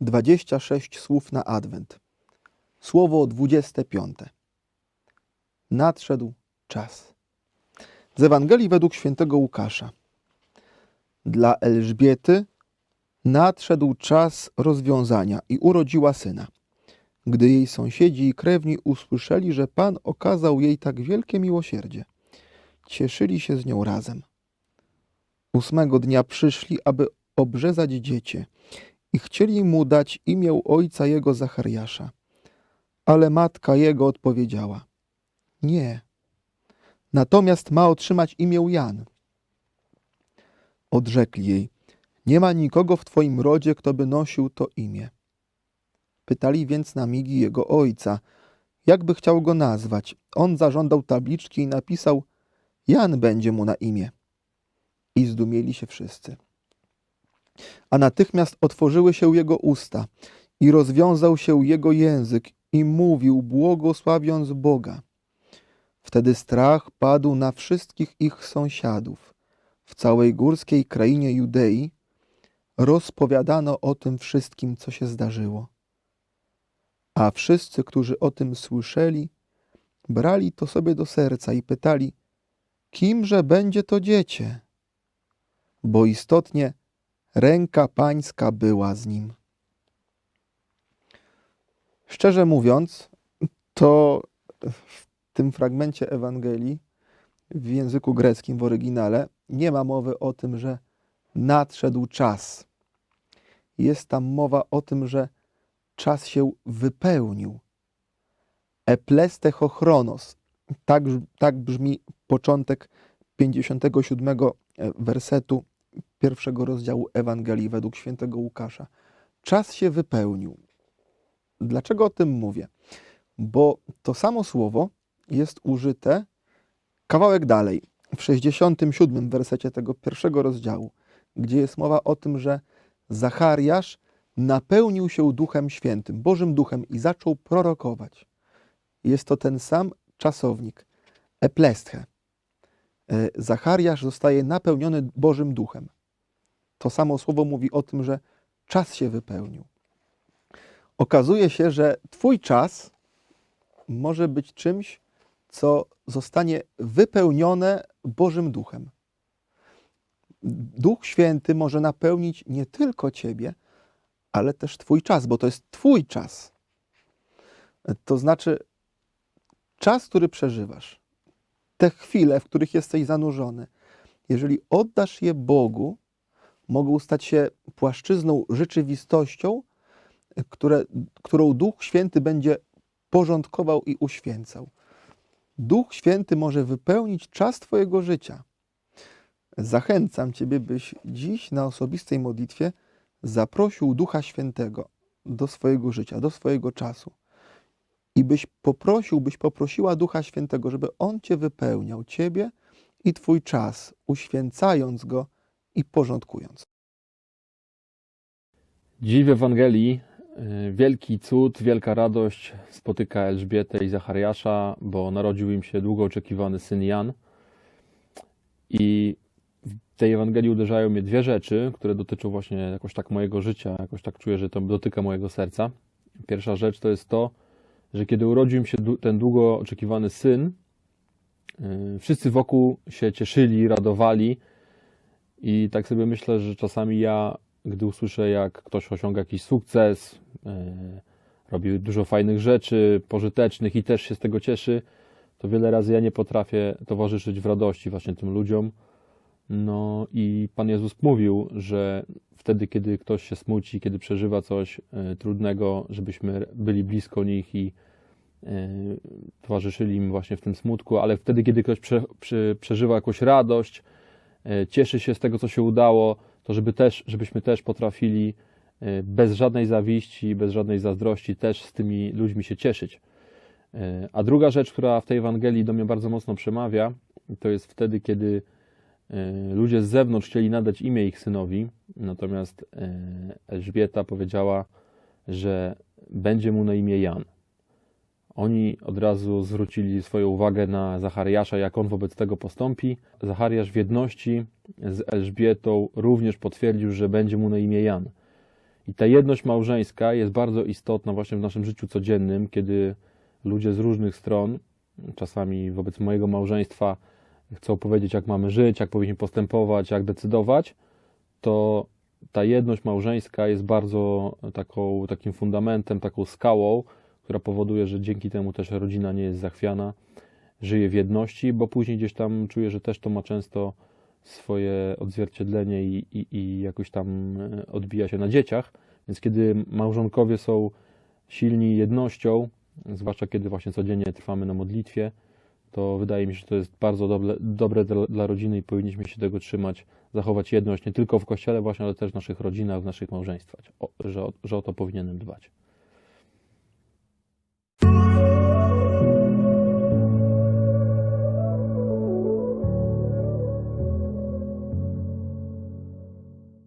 26 słów na Adwent. Słowo 25. Nadszedł czas. Z Ewangelii według świętego Łukasza. Dla Elżbiety nadszedł czas rozwiązania i urodziła syna. Gdy jej sąsiedzi i krewni usłyszeli, że Pan okazał jej tak wielkie miłosierdzie, cieszyli się z nią razem. Ósmego dnia przyszli, aby obrzezać dziecię i chcieli mu dać imię ojca jego Zachariasza. Ale matka jego odpowiedziała: Nie. Natomiast ma otrzymać imię Jan. Odrzekli jej: Nie ma nikogo w twoim rodzie, kto by nosił to imię. Pytali więc na migi jego ojca, jakby chciał go nazwać. On zażądał tabliczki i napisał: Jan będzie mu na imię. I zdumieli się wszyscy. A natychmiast otworzyły się jego usta i rozwiązał się jego język i mówił, błogosławiąc Boga. Wtedy strach padł na wszystkich ich sąsiadów. W całej górskiej krainie Judei rozpowiadano o tym wszystkim, co się zdarzyło. A wszyscy, którzy o tym słyszeli, brali to sobie do serca i pytali, kimże będzie to dziecię? Bo istotnie ręka pańska była z nim. Szczerze mówiąc, to w tym fragmencie Ewangelii w języku greckim w oryginale nie ma mowy o tym, że nadszedł czas. Jest tam mowa o tym, że czas się wypełnił. Eplestechochronos. Tak, tak brzmi początek 57 wersetu pierwszego rozdziału Ewangelii według świętego Łukasza. Czas się wypełnił. Dlaczego o tym mówię? Bo to samo słowo jest użyte kawałek dalej, w 67 wersecie tego pierwszego rozdziału, gdzie jest mowa o tym, że Zachariasz napełnił się Duchem Świętym, Bożym Duchem i zaczął prorokować. Jest to ten sam czasownik, eplesthe. Zachariasz zostaje napełniony Bożym Duchem. To samo słowo mówi o tym, że czas się wypełnił. Okazuje się, że Twój czas może być czymś, co zostanie wypełnione Bożym Duchem. Duch Święty może napełnić nie tylko Ciebie, ale też Twój czas, bo to jest Twój czas. To znaczy, czas, który przeżywasz, te chwile, w których jesteś zanurzony, jeżeli oddasz je Bogu, mogą stać się płaszczyzną, rzeczywistością, które, którą Duch Święty będzie porządkował i uświęcał. Duch Święty może wypełnić czas Twojego życia. Zachęcam Ciebie, byś dziś na osobistej modlitwie zaprosił Ducha Świętego do swojego życia, do swojego czasu. I byś poprosił, byś poprosiła Ducha Świętego, żeby On Cię wypełniał, Ciebie i Twój czas, uświęcając go i porządkując. Dziś w Ewangelii y, wielki cud, wielka radość spotyka Elżbietę i Zachariasza, bo narodził im się długo oczekiwany syn Jan. I w tej Ewangelii uderzają mnie dwie rzeczy, które dotyczą właśnie jakoś tak mojego życia, jakoś tak czuję, że to dotyka mojego serca. Pierwsza rzecz to jest to, że kiedy urodził się ten długo oczekiwany syn, y, wszyscy wokół się cieszyli, radowali. I tak sobie myślę, że czasami ja, gdy usłyszę, jak ktoś osiąga jakiś sukces, y, robi dużo fajnych rzeczy, pożytecznych i też się z tego cieszy, to wiele razy ja nie potrafię towarzyszyć w radości właśnie tym ludziom. No i Pan Jezus mówił, że wtedy, kiedy ktoś się smuci, kiedy przeżywa coś y, trudnego, żebyśmy byli blisko nich i y, towarzyszyli im właśnie w tym smutku, ale wtedy, kiedy ktoś prze, prze, przeżywa jakąś radość, cieszy się z tego, co się udało, to żeby też, żebyśmy też potrafili y, bez żadnej zawiści, bez żadnej zazdrości też z tymi ludźmi się cieszyć. Y, A druga rzecz, która w tej Ewangelii do mnie bardzo mocno przemawia, to jest wtedy, kiedy ludzie z zewnątrz chcieli nadać imię ich synowi, natomiast Elżbieta powiedziała, że będzie mu na imię Jan. Oni od razu zwrócili swoją uwagę na Zachariasza, jak on wobec tego postąpi. Zachariasz w jedności z Elżbietą również potwierdził, że będzie mu na imię Jan. I ta jedność małżeńska jest bardzo istotna właśnie w naszym życiu codziennym, kiedy ludzie z różnych stron, czasami wobec mojego małżeństwa, chcą powiedzieć, jak mamy żyć, jak powinniśmy postępować, jak decydować, to ta jedność małżeńska jest bardzo taką, takim fundamentem, taką skałą, która powoduje, że dzięki temu też rodzina nie jest zachwiana, żyje w jedności, bo później gdzieś tam czuję, że też to ma często swoje odzwierciedlenie i, i, i jakoś tam e, odbija się na dzieciach. Więc kiedy małżonkowie są silni jednością, zwłaszcza kiedy właśnie codziennie trwamy na modlitwie, to wydaje mi się, że to jest bardzo dobre, dla, dla rodziny i powinniśmy się tego trzymać, zachować jedność nie tylko w kościele właśnie, ale też w naszych rodzinach, w naszych małżeństwach, o, że, że o to powinienem dbać.